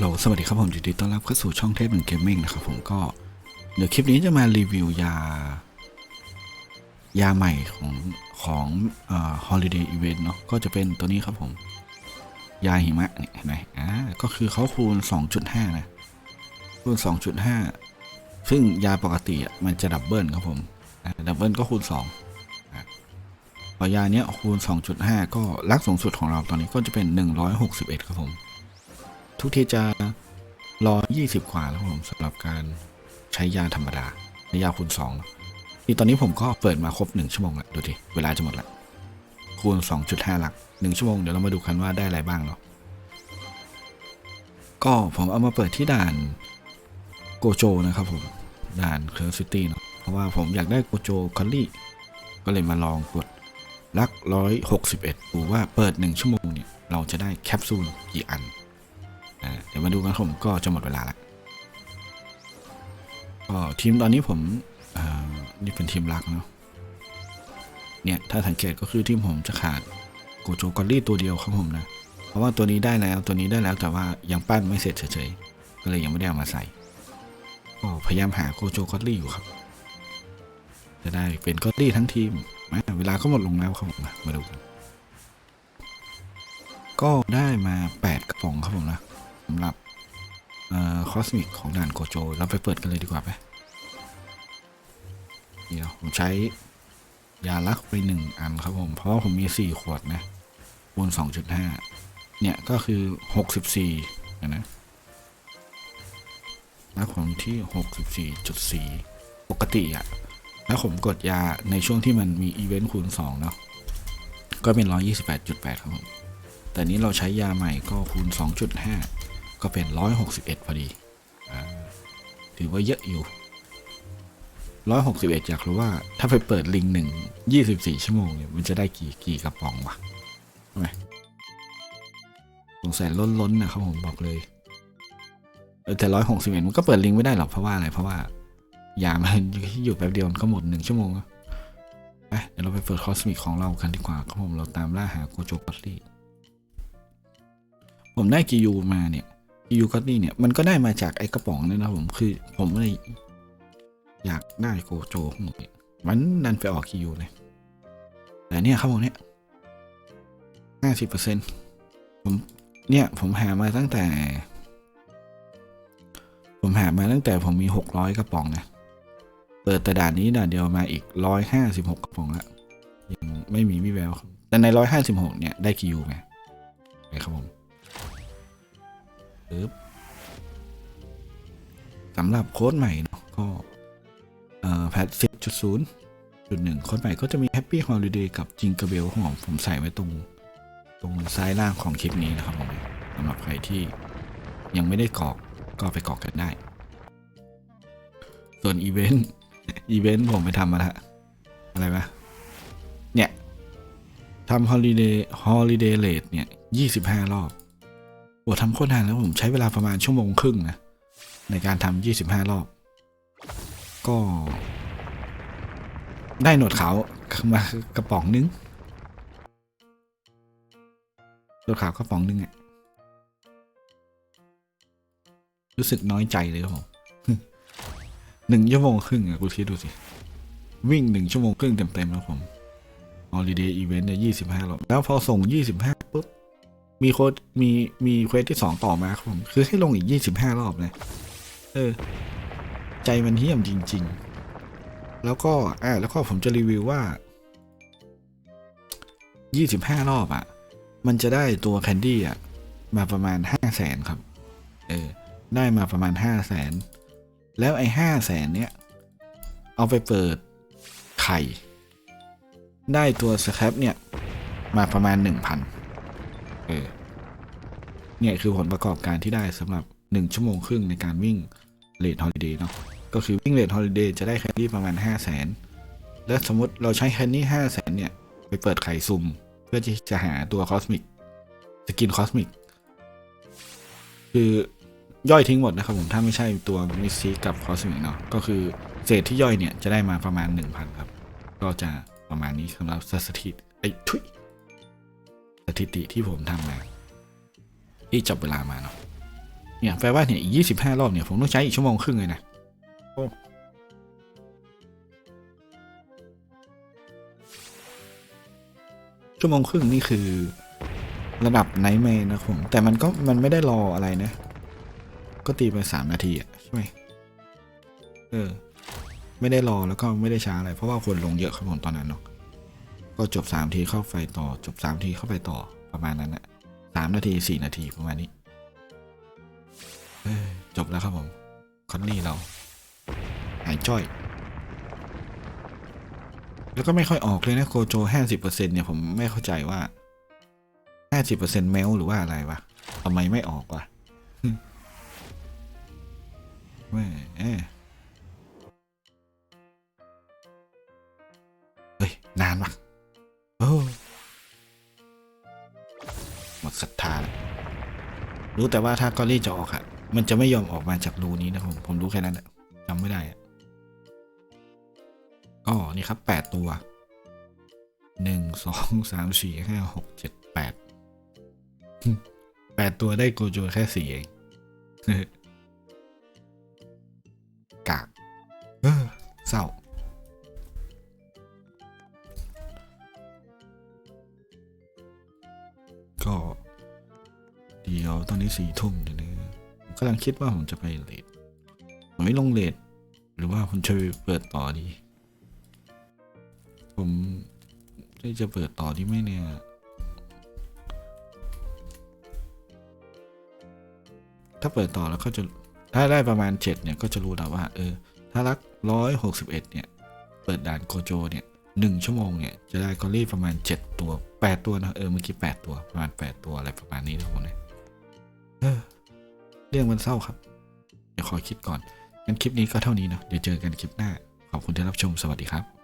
เราสวัสดีครับผมยินดีต้อนรับเข้าสู่ช่องเทพหนึ่งเกมมิ่งนะครับผมก็เดี๋ยวคลิปนี้จะมารีวิวยา ยาใหม่ของของเอ่อ holiday event เนาะก็จะเป็นตัวนี้ครับผม ยาหิมะเนี่ยเห็นไหมอ่าก็คือเขาคูณ 2.5 นะคูณ 2.5 ซึ่งยาปกติอะมันจะดับเบิลครับผมดับเบิลก็คูณ2อะพอยาเนี้ยคูณ 2.5 ก็ลักสูงสุดของเราตอนนี้ก็จะเป็น 161 ครับผม ทุกทีจะรอ20กว่าแล้วครับผมสำหรับการใช้ยาธรรมดาใช้ยาคูณ2นอะนี่ตอนนี้ผมก็เปิดมาครบ1ชั่วโมงแล้วดูดิเวลาจะหมดแล้วคูณ2.5หลัก1ชั่วโมงเดี๋ยวเรามาดูกันว่าได้อะไรบ้างเนาะก็ผมเอามาเปิดที่ด่านโกโจนะครับผมด่านเคอร์ซิตี้เนาะเพราะว่าผมอยากได้โกโจคอลลี่ก็เลยมาลองกดลัก161ดูว่าเปิด1ชั่วโมงเนี่ยเราจะได้แคปซูลกี่อัน เดี๋ยวมาดูกันผมก็จะหมดเวลาละก็ทีมตอนนี้ผมอ่านี่เป็นทีมรักเนาะเนี่ยถ้าสังเกตก็คือทีมผมจะขาดโกโจกอลลี่ตัวเดียวครับผมนะ เพราะว่าตัวนี้ได้แล้วตัวนี้ได้แล้วแต่ว่ายังปั้นไม่เสร็จเฉยๆ ก็เลยยังไม่ได้เอามาใส่ก็พยายามหาโกโจกอลลี่อยู่ครับ จะได้เป็นกอลลี่ทั้งทีมมาเวลาก็หมดลงแล้วครับผมมามาดูกันก็ได้มา 8 กระป๋องครับผมนะ สำหรับออคอสมิกของด่านโกโจ เราไปเปิดกันเลยดีกว่าไหมเดี๋ยวผมใช้ยาลักไปหนึ่งอันครับผม เพราะว่าผมมี4ขวดนะคูณ2.5เนี่ยก็คือ64นะนะแล้วผมที่64.4ปกติอะแล้วผมกดยาในช่วงที่มันมีอีเวนต์คูณ2เนาะก็เป็น128.8ครับผม แต่นี้เราใช้ยาใหม่ก็คูณ2.5 ก็เป็น 161 พอดีอ่าถือว่าเยอะอยู่ 161 อยากรู้ว่าถ้าไปเปิดลิงหนึ่ง 24 ชั่วโมงเนี่ยมันจะได้กี่กี่กระป๋องวะใช่ไหมสงสัยล้นล้นๆนะครับผมบอกเลยเออแต่161มันก็เปิดลิงไม่ได้หรอกเพราะว่าอะไร เพราะว่ายามันอยู่แป๊บเดียวมันก็หมดหนึ่งชั่วโมงไปเดี๋ยวเราไปเปิดคอสมิกของเรากันดีกว่าครับผมเราตามล่าหาโกโจกัตลี่ผมได้กิยูมาเนี่ย ยูก็นี่เนี่ยมันก็ได้มาจากไอ้กระป๋องนี่นะผมคือผมไม่อยากได้โกโจของผมเนี่ยมันดันไปออกกิยูเลย แต่เนี่ยครับผมเนี่ยห้าสิบเปอร์เซ็นต์ผมเนี่ยผมหามาตั้งแต่ ผมหามาตั้งแต่ผมมีหกร้อยกระป๋องนะเปิดแต่ด่านนี้ด่านเดียวมาอีกร้อยห้าสิบหกกระป๋องละยังไม่มีวิแววครับแต่ในร้อยห้าสิบหกเนี่ยได้กิยูไงไปครับผม ปึ๊บสำหรับโค้ดใหม่เนาะก็เอ่อแพทสิบจุดศูนย์จุดหนึ่งโค้ดใหม่ก็จะมี Happy Holiday กับจิงเก r เบลของผมผมใส่ไว้ตรง ตรงซ้ายล่างของคลิปนี้นะครับผมสำหรับใครที่ยังไม่ได้กรอกก็ไปกรอกกันได้ ส่วนอีเวนต์อีเวนต์ผมไปทำมาแล้วอะไรวะเนี่ยทำ Holiday Holiday Rate เนี่ยยี่สิบห้ารอบ โอ้ทำโคตรนานแล้วผมใช้เวลาประมาณชั่วโมงครึ่งนะในการทำยี่สิบห้ารอบ ก็ ได้หนวดขาวมากระป๋องนึงหนวดขาวกระป๋องนึงอะรู้สึกน้อยใจเลยครับผมหนึ่งชั่วโมงครึ่งอะกูคิดดูสิ วิ่งหนึ่งชั่วโมงครึ่งเต็มๆแล้วผม holiday event เนี่ยยี่สิบห้ารอบ แล้วพอส่งยี่สิบห้า มีโค้ดมีมีเควสที่สองต่อมาครับผมคือให้ลงอีกยี่สิบห้ารอบเลยเออ ใจมันเหี้ยมจริง ๆ แล้วก็อ่าแล้วก็ผมจะรีวิวว่ายี่สิบห้ารอบอะ่ะ มันจะได้ตัวแคนดี้อะ มาประมาณห้าแสนครับ เออ ได้มาประมาณห้าแสนแล้วไอ้ห้าแสนเนี้ยเอาไปเปิดไข่ ได้ตัวสครับเนี่ย มาประมาณหนึ่งพัน เออเนี่ยคือผลประกอบการที่ได้สำหรับ 1 ชั่วโมงครึ่งในการวิ่งเลดฮอลิเดย์เนาะก็คือวิ่งเลดฮอลิเดย์จะได้แคลรี่ประมาณ 5 0 0แสนแล้วสมมติเราใช้แคลรี่5 0 0แสนเนี่ย ไปเปิดไข่ซุ่ม เพื่อที่จะหาตัวคอสมิกสกินคอสมิกคือย่อยทิ้งหมดนะครับผมถ้าไม่ใช่ตัวมิสซีกับคอสมิกเนาะก็คือเศษที่ย่อยเนี่ยจะได้มาประมาณ 1,000 ครับ ก็จะประมาณนี้สำหรับสถิติไอ้ทุย สถิติที่ผมทำมาที่จับเวลามาเนาะเนี่ยแปลว่าเนี่ยอีกยี่สิบห้ารอบเนี่ยผมต้องใช้อีกชั่วโมงครึ่งเลยนะโอ้ชั่วโมงครึ่งนี่คือระดับไนท์แมนนะผมแต่มันก็มันไม่ได้รออะไรนะ ก็ตีไปสามนาทีอะใช่ไหมเออ ไม่ได้รอแล้วก็ไม่ได้ช้าอะไร เพราะว่าคนลงเยอะครับผมตอนนั้นเนาะ ก็จบสามทีเข้าไฟต่อ จบสามทีเข้าไปต่อประมาณนั้นอะสามนาทีสี่นาทีประมาณนี้จบแล้วครับผมคอนนี่เรา หายจ้อย แล้วก็ไม่ค่อยออกเลยนะโกโจห้าสิบเปอร์เซ็นเนี่ยผมไม่เข้าใจว่าห้าสิบเปอร์เซ็นแมวหรือว่าอะไรวะทำไมไม่ออกวะแม่เอ้ยเฮ้ย นานวะ โอ้หมดศรัทธาแล้วรู้แต่ว่าถ้ากอรี่จะออกอะมันจะไม่ยอมออกมาจากรูนี้นะครับ ผมผมรู้แค่นั้นแหละจำไม่ได้อะอ๋อนี่ครับแปดตัวหนึ่งสองสามสี่ห้าหกเจ็ดแปดแปดตัวได้โกโจแค่สี่เองกากเศร้า ดี๋ยวตอนนี้สี่ทุ่มเดี๋ยนะผมกำลังคิดว่าผมจะไปเลทผมไม่ลงเลทหรือว่าผมจะเปิดต่อดี ผมจะเปิดต่อดีไหมเนี่ยถ้าเปิดต่อแล้วก็จะถ้าได้ประมาณ 7 เนี่ย ก็จะรู้แล้วว่า เออ ถ้ารัก 161 เนี่ย เปิดด่านโกโจ เนี่ยหนึ่งชั่วโมง เนี่ย จะได้กอรี่ประมาณ 7 ตัว 8 ตัวนะ เออ เมื่อกี้ 8 ตัว ประมาณ 8 ตัว อะไรประมาณนี้นะผมเนี่ย รื่องมันเศร้าครับ เดี๋ยวขอคิดก่อนงั้นคลิปนี้ก็เท่านี้เนาะเดี๋ยวเจอกันคลิปหน้า ขอบคุณที่รับชมสวัสดีครับ